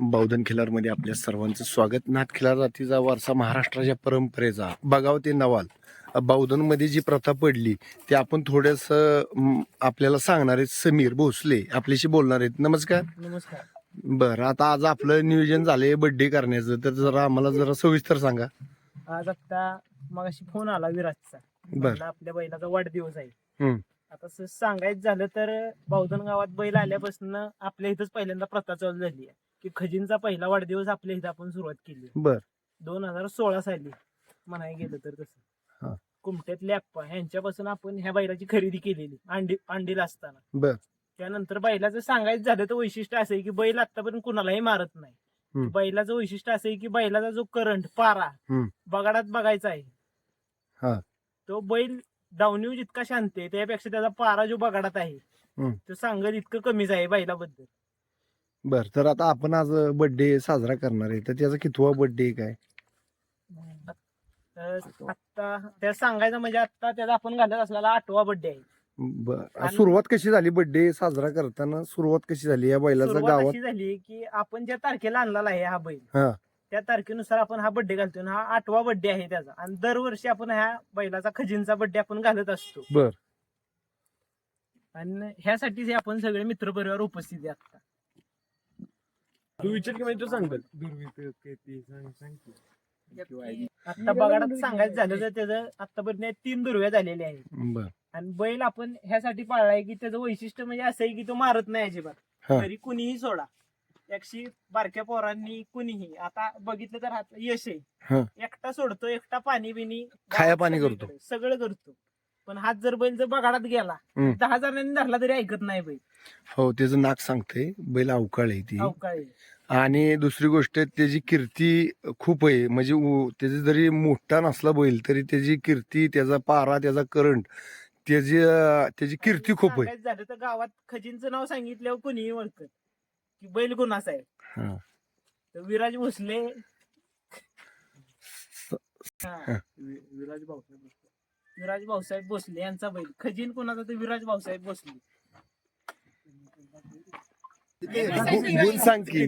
बौद्धन खिलारमध्ये आपल्या सर्वांचं स्वागत. नाथ खिलार जातीचा वारसा महाराष्ट्राच्या परंपरेचा. बगाव ते नवाल. बौद्धनमध्ये जी प्रथा पडली ते आपण थोडस आपल्याला सांगणार आहेत समीर भोसले. आपल्याशी बोलणार आहेत. नमस्कार. नमस्कार. बरं आता आज आपलं नियोजन झालंय बर्थडे करण्याचं. तर जरा आम्हाला जरा सविस्तर सांगा. आज आता मगाशी फोन आला विराजचा. बर. आपल्या बैलाचा वाढदिवस आहे. आता सांगायचं झालं तर बावधन गावात बैल आल्यापासून आपल्या इथंच पहिल्यांदा प्रथा चालू झाली आहे. की खजींचा पहिला वाढदिवस आपल्या इथं आपण सुरुवात केली बर दोन हजार सोळा साली म्हणाय गेलं तर हा. तसं कुमट्यातले अप्पा ह्यांच्यापासून आपण ह्या बैलाची खरेदी केलेली अंडी अंडीला असताना बर त्यानंतर बैलाचं सांगायचं झालं तर वैशिष्ट्य असं आहे की बैल आतापर्यंत कुणालाही मारत नाही हम्म. बैलाचं वैशिष्ट्य असं आहे की बैलाचा जो करंट पारा हम्म. बगाडात बघायचा आहे. तो बैल डावणीव जितका शांत आहे त्यापेक्षा त्याचा पारा जो बगाडात आहे हम्म. तो सांगत इतकं कमीच आहे बैलाबद्दल बर तर आता आपण आज बर्थडे साजरा करणार आहे. तर त्याचा कितवा बर्थडे काय? तर आता त्या सांगायचं म्हणजे आता त्याचा आपण घालत असलेला आठवा बर्थडे आहे. बर आणि- सुरुवात कशी झाली बर्थडे साजरा करताना? सुरुवात कशी झाली या बैलाचा सुरुवात गावात? अशी झाली की आपण ज्या तारखेला आणलेला आहे हा बैल हा. त्या तारखेनुसार आपण हा बर्थडे घालतो आणि हा आठवा बर्थडे आहे त्याचा. आणि दरवर्षी आपण ह्या बैलाचा खजिनचा बर्थडे आपण घालत असतो. बर. आणि ह्यासाठीच हे आपण सगळे मित्रपरिवार उपस्थित आहे आता तू विचार की म्हणजे तू सांग आता बघाडात सांगायचं झालं तर त्याचं आतापर्यंत तीन दुर्व्या झालेल्या आहेत. बर. आणि बैल आपण ह्यासाठी पाळलाय की त्याचं वैशिष्ट्य म्हणजे असं आहे की तो मारत नाही अजिबात. हा. तरी कुणीही सोडा. एकशी बारक्या पोरांनी कुणीही. आता बघितलं तर हात यश हा. आहे एकटा सोडतो एकटा पाणी बिनी खाया पाणी करतो. सगळं करतो. पण हात जर बैल जर बगाडात गेला हम्म. दहा जणांनी धरला तरी ऐकत नाही बैल. हो त्याचं नाक सांगते बैल अवकाळ आहे ती. अवकाळी आणि दुसरी गोष्ट त्याची कीर्ती खूप आहे. म्हणजे उ- त्याची जरी मोठा नसला बैल तरी त्याची कीर्ती त्याचा पारा त्याचा करंट त्याची अं, त्याची कीर्ती खूप आहे. सांगायचं झालं तर गावात खजींचं नाव सांगितल्यावर कुणीही ओळखत की बैल गुन्हाचा आहे हा. तर विराज भोसले. हा. विराज भाऊसाहेब विराज भाऊसाहेब भोसले यांचा बैल. खजीन कोणाचा तर विराज भाऊसाहेब भोसले. गुण सांग की.